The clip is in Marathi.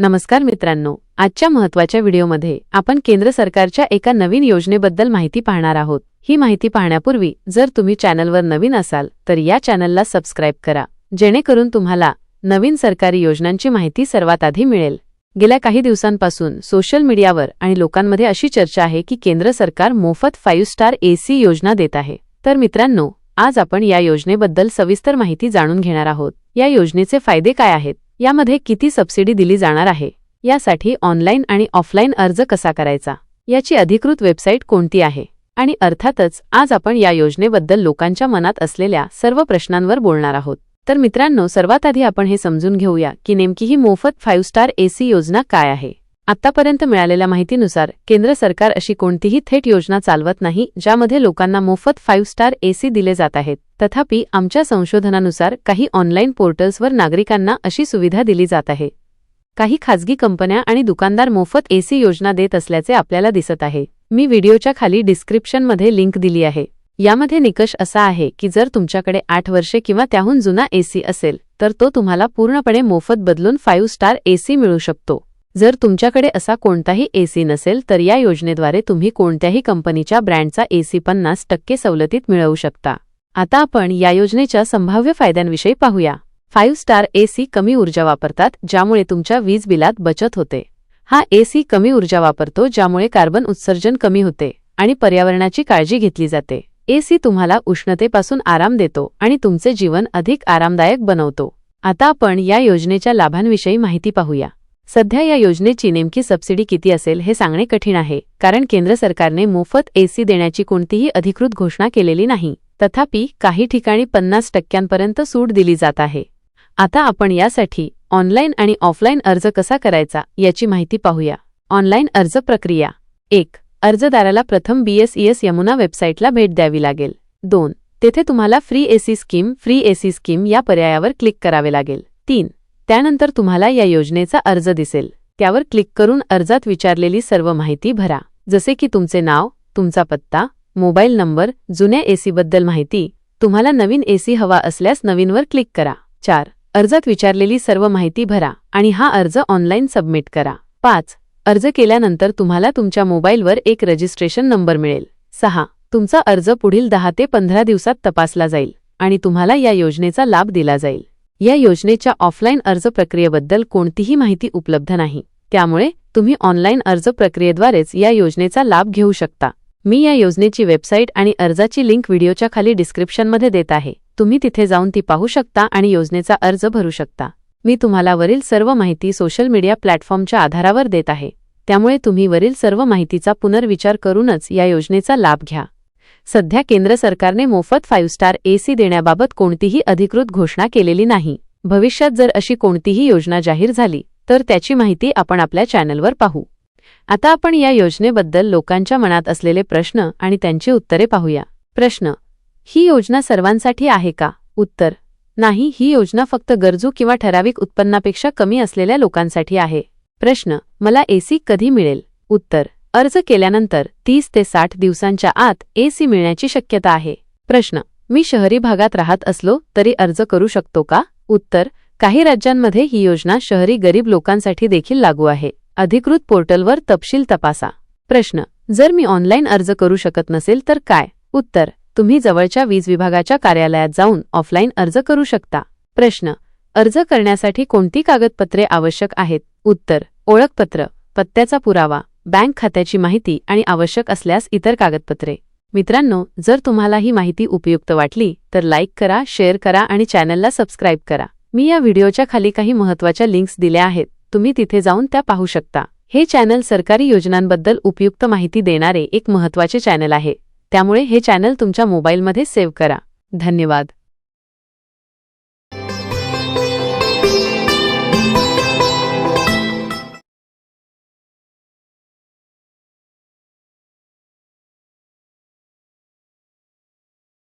नमस्कार मित्रांनो आजच्या महत्त्वाच्या व्हिडिओमध्ये आपण केंद्र सरकारच्या एका नवीन योजनेबद्दल माहिती पाहणार आहोत. ही माहिती पाहण्यापूर्वी जर तुम्ही चॅनलवर नवीन असाल तर या चॅनलला सबस्क्राईब करा जेणेकरून तुम्हाला नवीन सरकारी योजनांची माहिती सर्वात आधी मिळेल. गेल्या काही दिवसांपासून सोशल मीडियावर आणि लोकांमध्ये अशी चर्चा आहे की केंद्र सरकार मोफत फाईव्ह स्टार एसी योजना देत आहे. तर मित्रांनो आज आपण या योजनेबद्दल सविस्तर माहिती जाणून घेणार आहोत. या योजनेचे फायदे काय आहेत? यामध्ये किती सबसिडी दिली जाणार आहे? यासाठी ऑनलाईन आणि ऑफलाईन अर्ज कसा करायचा? याची अधिकृत वेबसाईट कोणती आहे? आणि अर्थातच आज आपण या योजनेबद्दल लोकांच्या मनात असलेल्या सर्व प्रश्नांवर बोलणार आहोत. तर मित्रांनो सर्वात आधी आपण हे समजून घेऊया की नेमकी ही मोफत फाईव्ह स्टार एसी योजना काय आहे. आतापर्यंत मिळालेल्या माहितीनुसार केंद्र सरकार अशी कोणतीही थेट योजना चालवत नाही ज्यामध्ये लोकांना मोफत फाईव्ह स्टार एसी दिले जात आहेत. तथापि आमच्या संशोधनानुसार काही ऑनलाईन पोर्टल्सवर नागरिकांना अशी सुविधा दिली जात आहे. काही खाजगी कंपन्या आणि दुकानदार मोफत एसी योजना देत असल्याचे आपल्याला दिसत आहे. मी व्हिडिओच्या खाली डिस्क्रिप्शनमध्ये लिंक दिली आहे. यामध्ये निकष असा आहे की जर तुमच्याकडे आठ वर्षे किंवा त्याहून जुना एसी असेल तर तो तुम्हाला पूर्णपणे मोफत बदलून फाईव्ह स्टार एसी मिळू शकतो. जर तुमच्याकडे असा कोणताही एसी नसेल तर या योजनेद्वारे तुम्ही कोणत्याही कंपनीच्या ब्रँडचा एसी पन्नास टक्के सवलतीत मिळवू शकता. आता आपण या योजनेच्या संभाव्य फायद्यांविषयी पाहूया. फाईव्ह स्टार एसी कमी ऊर्जा वापरतात ज्यामुळे तुमच्या वीज बिलात बचत होते. हा एसी कमी ऊर्जा वापरतो ज्यामुळे कार्बन उत्सर्जन कमी होते आणि पर्यावरणाची काळजी घेतली जाते. एसी तुम्हाला उष्णतेपासून आराम देतो आणि तुमचे जीवन अधिक आरामदायक बनवतो. आता आपण या योजनेच्या लाभांविषयी माहिती पाहूया. सध्या या योजनेची नेमकी सबसिडी किती असेल हे सांगणे कठीण आहे कारण केंद्र सरकारने मोफत एसी देण्याची कोणतीही अधिकृत घोषणा केलेली नाही. तथापि काही ठिकाणी पन्नास टक्क्यांपर्यंत सूट दिली जात आहे. आता आपण यासाठी ऑनलाईन आणि ऑफलाईन अर्ज कसा करायचा याची माहिती पाहूया. ऑनलाईन अर्ज प्रक्रिया. एक अर्जदाराला प्रथम बीएसईएस यमुना वेबसाईटला भेट द्यावी लागेल. दोन तेथे तुम्हाला free AC scheme free AC scheme या पर्यायावर क्लिक करावे लागेल. तीन त्यानंतर तुम्हाला या योजनेचा अर्ज दिसेल. त्यावर क्लिक करून अर्जात विचारलेली सर्व माहिती भरा. जसे की तुमचे नाव तुमचा पत्ता मोबाईल नंबर जुन्या एसीबद्दल माहिती. तुम्हाला नवीन एसी हवा असल्यास नवीनवर क्लिक करा. चार. अर्जात विचारलेली सर्व माहिती भरा आणि हा अर्ज ऑनलाईन सबमिट करा. पाच. अर्ज केल्यानंतर तुम्हाला तुमच्या मोबाईलवर एक रजिस्ट्रेशन नंबर मिळेल. सहा. तुमचा अर्ज पुढील दहा ते पंधरा दिवसात तपासला जाईल आणि तुम्हाला या योजनेचा लाभ दिला जाईल. या योजनेच्या ऑफलाईन अर्ज प्रक्रियेबद्दल कोणतीही माहिती उपलब्ध नाही. त्यामुळे तुम्ही ऑनलाईन अर्ज प्रक्रियेद्वारेच या योजनेचा लाभ घेऊ शकता. मी या योजनेची वेबसाईट आणि अर्जाची लिंक व्हिडिओच्या खाली डिस्क्रिप्शनमध्ये देत आहे. तुम्ही तिथे जाऊन ती पाहू शकता आणि योजनेचा अर्ज भरू शकता. मी तुम्हाला वरील सर्व माहिती सोशल मीडिया प्लॅटफॉर्मच्या आधारावर देत आहे. त्यामुळे तुम्ही वरील सर्व माहितीचा पुनर्विचार करूनच या योजनेचा लाभ घ्या. सध्या केंद्र सरकारने मोफत फाईव्ह स्टार एसी देण्याबाबत कोणतीही अधिकृत घोषणा केलेली नाही. भविष्यात जर अशी कोणतीही योजना जाहीर झाली तर त्याची माहिती आपण आपल्या चॅनलवर पाहू. आता आपण या योजनेबद्दल लोकांच्या मनात असलेले प्रश्न आणि त्यांची उत्तरे पाहूया. प्रश्न ही योजना सर्वांसाठी आहे का? उत्तर नाही ही योजना फक्त गरजू किंवा ठराविक उत्पन्नापेक्षा कमी असलेल्या लोकांसाठी आहे. प्रश्न मला एसी कधी मिळेल? उत्तर अर्ज केल्यानंतर तीस ते साठ दिवसांच्या आत एसी मिळण्याची शक्यता आहे. प्रश्न मी शहरी भागात राहत असलो तरी अर्ज करू शकतो का? उत्तर काही राज्यांमध्ये ही योजना शहरी गरीब लोकांसाठी देखील लागू आहे. अधिकृत पोर्टलवर तपशील तपासा. प्रश्न जर मी ऑनलाईन अर्ज करू शकत नसेल तर काय? उत्तर तुम्ही जवळच्या वीज विभागाच्या कार्यालयात जाऊन ऑफलाईन अर्ज करू शकता. प्रश्न अर्ज करण्यासाठी कोणती कागदपत्रे आवश्यक आहेत? उत्तर ओळखपत्र पत्त्याचा पुरावा. बँक खात्याची माहिती आणि आवश्यक असल्यास इतर कागदपत्रे. मित्रांनो जर तुम्हाला ही माहिती उपयुक्त वाटली तर लाईक करा शेअर करा आणि चॅनलला सबस्क्राईब करा. मी या व्हिडिओच्या खाली काही महत्त्वाच्या लिंक्स दिल्या आहेत. तुम्ही तिथे जाऊन त्या पाहू शकता. हे चॅनल सरकारी योजनांबद्दल उपयुक्त माहिती देणारे एक महत्त्वाचे चॅनल आहे. त्यामुळे हे चॅनल तुमच्या मोबाईलमध्ये सेव्ह करा. धन्यवाद.